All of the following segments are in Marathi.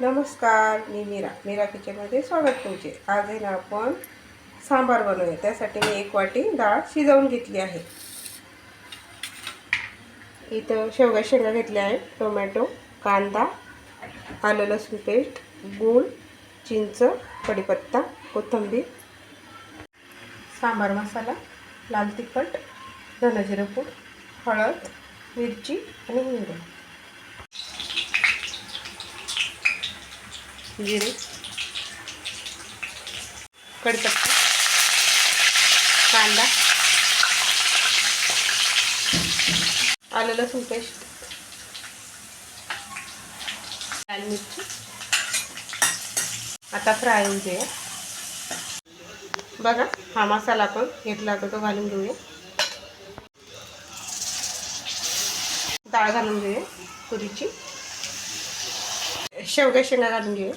नमस्कार मी मीरा. मीरा किचनमध्ये स्वागत तुमचे. आज आहे ना आपण सांबार बनवूया. त्यासाठी मी एक वाटी डाळ शिजवून घेतली आहे. इथं शेवगा शेंगा घेतल्या आहेत. टोमॅटो कांदा आलं लसूण पेस्ट गूळ चिंच कढीपत्ता कोथिंबीर सांबार मसाला लाल तिखट धनजिरपूड हळद मिरची आणि हिंग. जिरे. कढीपत्ता कांदा. आलं लसूण पेस्ट. लाल मिरची. आता फ्राय होऊ दे बघा हा मसाला आपण घेतला होता तो घालून घेऊया. डाळ घालून घेऊया. तुरीची. शेवग्या शेंगा घालून घेऊया.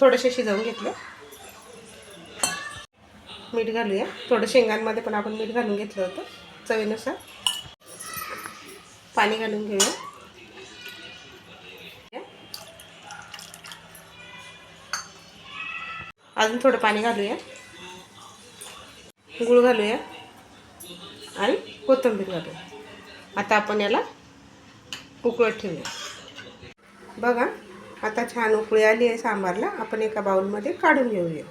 थोडेसे शिजवून घेतले. मीठ घालूया. थोडं शेंगांमध्ये पण आपण मीठ घालून घेतलं होतं. चवीनुसार. पाणी घालून घेऊया. अजून थोडं पाणी घालूया. गूळ घालूया. आणि कोथिंबीर घालूया. आता आपण याला उकळत ठेवूया. बघा. आता छान उकळी आली आहे सांबारला. आपण एका बाउलमध्ये काढून घेऊया.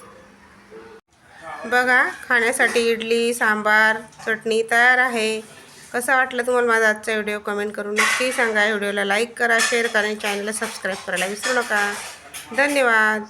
बघा खाण्यासाठी इडली सांबार चटणी तयार आहे. कसा वाटलं तुम्हाला माझा आजचा व्हिडिओ? कमेंट करून नक्की सांगा. व्हिडिओला लाईक करा शेअर करा आणि चॅनलला सबस्क्राईब करायला विसरू नका. धन्यवाद.